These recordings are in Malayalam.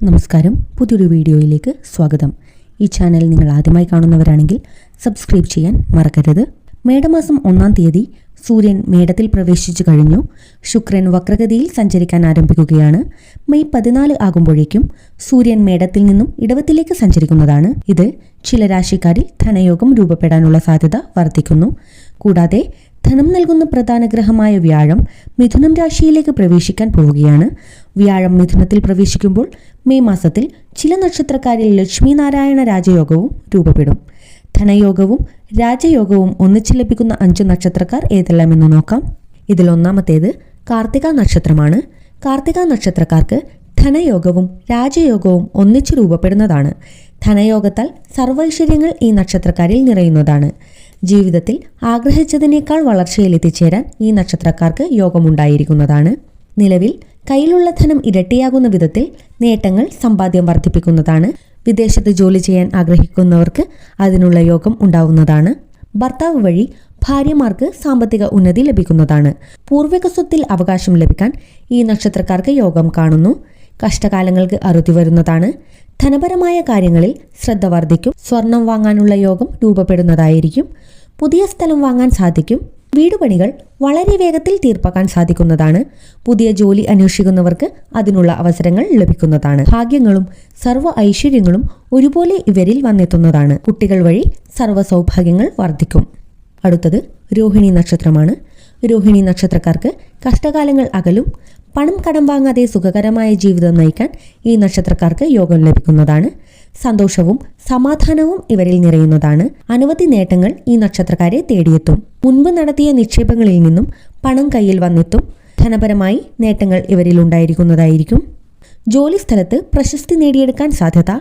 നമസ്കാരം. പുതിയൊരു വീഡിയോയിലേക്ക് സ്വാഗതം. ഈ ചാനൽ നിങ്ങൾ ആദ്യമായി കാണുന്നവരാണെങ്കിൽ സബ്സ്ക്രൈബ് ചെയ്യാൻ മറക്കരുത്. മേടമാസം ഒന്നാം തീയതി സൂര്യൻ മേടത്തിൽ പ്രവേശിച്ചു കഴിഞ്ഞു. ശുക്രൻ വക്രഗതിയിൽ സഞ്ചരിക്കാൻ ആരംഭിക്കുകയാണ്. മെയ് പതിനാല് ആകുമ്പോഴേക്കും സൂര്യൻ മേടത്തിൽ നിന്നും ഇടവത്തിലേക്ക് സഞ്ചരിക്കുന്നതാണ്. ഇത് ചില രാശിക്കാരിൽ ധനയോഗം രൂപപ്പെടാനുള്ള സാധ്യത വർദ്ധിക്കുന്നു. കൂടാതെ ധനം നൽകുന്ന പ്രധാന ഗ്രഹമായ വ്യാഴം മിഥുനം രാശിയിലേക്ക് പ്രവേശിക്കാൻ പോവുകയാണ്. വ്യാഴം മിഥുനത്തിൽ പ്രവേശിക്കുമ്പോൾ മെയ് മാസത്തിൽ ചില നക്ഷത്രക്കാരിൽ ലക്ഷ്മി നാരായണ രാജയോഗവും രൂപപ്പെടും. ധനയോഗവും രാജയോഗവും ഒന്നിച്ചു ലഭിക്കുന്ന അഞ്ച് നക്ഷത്രക്കാർ ഏതെല്ലാമെന്ന് നോക്കാം. ഇതിൽ ഒന്നാമത്തേത് കാർത്തിക നക്ഷത്രമാണ്. കാർത്തിക നക്ഷത്രക്കാർക്ക് ധനയോഗവും രാജയോഗവും ഒന്നിച്ചു രൂപപ്പെടുന്നതാണ്. ധനയോഗത്താൽ സർവൈശ്വര്യങ്ങൾ ഈ നക്ഷത്രക്കാരിൽ നിറയുന്നതാണ്. ജീവിതത്തിൽ ആഗ്രഹിച്ചതിനേക്കാൾ വളർച്ചയിൽ എത്തിച്ചേരാൻ ഈ നക്ഷത്രക്കാർക്ക് യോഗമുണ്ടായിരിക്കുന്നതാണ്. നിലവിൽ കയ്യിലുള്ള ധനം ഇരട്ടിയാകുന്ന വിധത്തിൽ നേട്ടങ്ങൾ സമ്പാദ്യം വർദ്ധിപ്പിക്കുന്നതാണ്. വിദേശത്ത് ജോലി ചെയ്യാൻ ആഗ്രഹിക്കുന്നവർക്ക് അതിനുള്ള യോഗം ഉണ്ടാവുന്നതാണ്. ഭർത്താവ് വഴി ഭാര്യമാർക്ക് സാമ്പത്തിക ഉന്നതി ലഭിക്കുന്നതാണ്. പൂർവിക സ്വത്തിൽ അവകാശം ലഭിക്കാൻ ഈ നക്ഷത്രക്കാർക്ക് യോഗം കാണുന്നു. കഷ്ടകാലങ്ങൾക്ക് അറുതി വരുന്നതാണ്. ധനപരമായ കാര്യങ്ങളിൽ ശ്രദ്ധ വർദ്ധിക്കും. സ്വർണം വാങ്ങാനുള്ള യോഗം രൂപപ്പെടുന്നതായിരിക്കും. പുതിയ സ്ഥലം വാങ്ങാൻ സാധിക്കും. വീടുപണികൾ വളരെ വേഗത്തിൽ തീർപ്പാക്കാൻ സാധിക്കുന്നതാണ്. പുതിയ ജോലി അന്വേഷിക്കുന്നവർക്ക് അതിനുള്ള അവസരങ്ങൾ ലഭിക്കുന്നതാണ്. ഭാഗ്യങ്ങളും സർവ ഐശ്വര്യങ്ങളും ഒരുപോലെ ഇവരിൽ വന്നെത്തുന്നതാണ്. കുട്ടികൾ വഴി സർവ സൗഭാഗ്യങ്ങൾ വർദ്ധിക്കും. അടുത്തത് രോഹിണി നക്ഷത്രമാണ്. രോഹിണി നക്ഷത്രക്കാർക്ക് കഷ്ടകാലങ്ങൾ അകലും പണം കടം വാങ്ങാതെ സുഖകരമായ ജീവിതം നയിക്കാൻ ഈ നക്ഷത്രക്കാർക്ക് യോഗം ലഭിക്കുന്നതാണ്. സന്തോഷവും സമാധാനവും ഇവരിൽ നിറയുന്നതാണ്. അനവധി നേട്ടങ്ങൾ ഈ നക്ഷത്രക്കാരെ തേടിയെത്തും. മുൻപ് നടത്തിയ നിക്ഷേപങ്ങളിൽ നിന്നും പണം കയ്യിൽ വന്നെത്തും. ധനപരമായി നേട്ടങ്ങൾ ഇവരിൽ ഉണ്ടായിരിക്കുന്നതായിരിക്കും. ജോലി സ്ഥലത്ത് പ്രശസ്തി നേടിയെടുക്കാൻ സാധ്യത.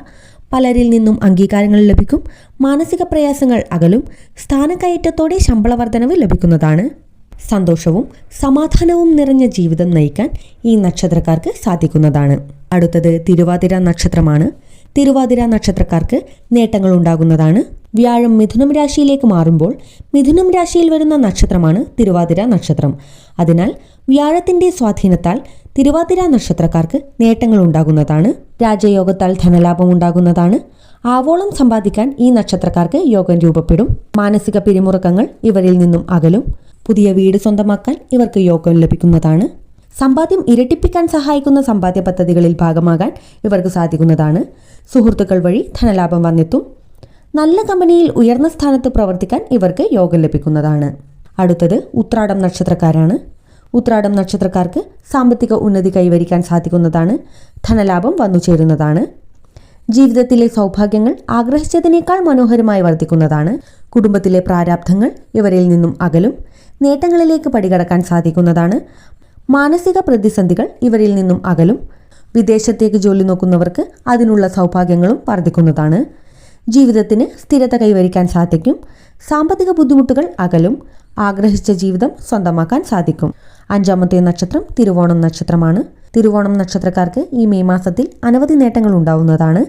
പലരിൽ നിന്നും അംഗീകാരങ്ങൾ ലഭിക്കും. മാനസിക പ്രയാസങ്ങൾ അകലും. സ്ഥാനക്കയറ്റത്തോടെ ശമ്പള വർധനവ് ലഭിക്കുന്നതാണ്. സന്തോഷവും സമാധാനവും നിറഞ്ഞ ജീവിതം നയിക്കാൻ ഈ നക്ഷത്രക്കാർക്ക് സാധിക്കുന്നതാണ്. അടുത്തത് തിരുവാതിര നക്ഷത്രമാണ്. തിരുവാതിര നക്ഷത്രക്കാർക്ക് നേട്ടങ്ങൾ ഉണ്ടാകുന്നതാണ്. വ്യാഴം മിഥുനം രാശിയിലേക്ക് മാറുമ്പോൾ മിഥുനം രാശിയിൽ വരുന്ന നക്ഷത്രമാണ് തിരുവാതിര നക്ഷത്രം. അതിനാൽ വ്യാഴത്തിന്റെ സ്വാധീനത്താൽ തിരുവാതിര നക്ഷത്രക്കാർക്ക് നേട്ടങ്ങൾ ഉണ്ടാകുന്നതാണ്. രാജയോഗത്താൽ ധനലാഭം ഉണ്ടാകുന്നതാണ്. ആവോളം സമ്പാദിക്കാൻ ഈ നക്ഷത്രക്കാർക്ക് യോഗം രൂപപ്പെടും. മാനസിക പിരിമുറുക്കങ്ങൾ ഇവരിൽ നിന്നും അകലും. പുതിയ വീട് സ്വന്തമാക്കാൻ ഇവർക്ക് യോഗം ലഭിക്കുന്നതാണ്. സമ്പാദ്യം ഇരട്ടിപ്പിക്കാൻ സഹായിക്കുന്ന സമ്പാദ്യ പദ്ധതികളിൽ ഭാഗമാകാൻ ഇവർക്ക് സാധിക്കുന്നതാണ്. സുഹൃത്തുക്കൾ വഴി ധനലാഭം വന്നെത്തും. നല്ല കമ്പനിയിൽ ഉയർന്ന സ്ഥാനത്ത് പ്രവർത്തിക്കാൻ ഇവർക്ക് യോഗം ലഭിക്കുന്നതാണ്. അടുത്തത് ഉത്രാടം നക്ഷത്രക്കാരാണ്. ഉത്രാടം നക്ഷത്രക്കാർക്ക് സാമ്പത്തിക ഉന്നതി കൈവരിക്കാൻ സാധിക്കുന്നതാണ്. ധനലാഭം വന്നു ചേരുന്നതാണ് ജീവിതത്തിലെ സൗഭാഗ്യങ്ങൾ ആഗ്രഹിച്ചതിനേക്കാൾ മനോഹരമായി വർദ്ധിക്കുന്നതാണ് കുടുംബത്തിലെ പ്രാരാബ്ധങ്ങൾ ഇവരിൽ നിന്നും അകലും നേട്ടങ്ങളിലേക്ക് പടികടക്കാൻ സാധിക്കുന്നതാണ്. മാനസിക പ്രതിസന്ധികൾ ഇവരിൽ നിന്നും അകലും വിദേശത്തേക്ക് ജോലി നോക്കുന്നവർക്ക് അതിനുള്ള സൗഭാഗ്യങ്ങളും വർദ്ധിക്കുന്നതാണ്. ജീവിതത്തിന് സ്ഥിരത കൈവരിക്കാൻ സാധിക്കും. സാമ്പത്തിക ബുദ്ധിമുട്ടുകൾ അകലും ആഗ്രഹിച്ച ജീവിതം സ്വന്തമാക്കാൻ സാധിക്കും. അഞ്ചാമത്തെ നക്ഷത്രം തിരുവോണം നക്ഷത്രമാണ്. തിരുവോണം നക്ഷത്രക്കാർക്ക് ഈ മെയ് മാസത്തിൽ അനവധി നേട്ടങ്ങൾ ഉണ്ടാവുന്നതാണ്.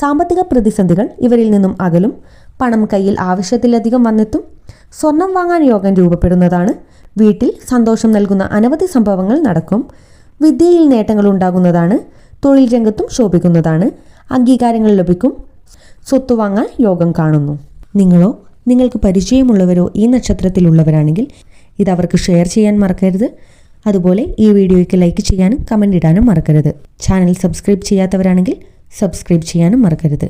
സാമ്പത്തിക പ്രതിസന്ധികൾ ഇവരിൽ നിന്നും അകലും. പണം കയ്യിൽ ആവശ്യത്തിലധികം വന്നെത്തും. സ്വർണം വാങ്ങാൻ യോഗം രൂപപ്പെടുന്നതാണ്. വീട്ടിൽ സന്തോഷം നൽകുന്ന അനവധി സംഭവങ്ങൾ നടക്കും. വിദ്യയിൽ നേട്ടങ്ങൾ ഉണ്ടാകുന്നതാണ്. തൊഴിൽ രംഗത്തും ശോഭിക്കുന്നതാണ്. അംഗീകാരങ്ങൾ ലഭിക്കും. സ്വത്ത് വാങ്ങാൻ യോഗം കാണുന്നു. നിങ്ങളോ നിങ്ങൾക്ക് പരിചയമുള്ളവരോ ഈ നക്ഷത്രത്തിലുള്ളവരാണെങ്കിൽ ഇത് അവർക്ക് ഷെയർ ചെയ്യാൻ മറക്കരുത്. അതുപോലെ ഈ വീഡിയോയ്ക്ക് ലൈക്ക് ചെയ്യാനും കമന്റ് ഇടാനും മറക്കരുത്. ചാനൽ സബ്സ്ക്രൈബ് ചെയ്യാത്തവരാണെങ്കിൽ സബ്സ്ക്രൈബ് ചെയ്യാനും മറക്കരുത്.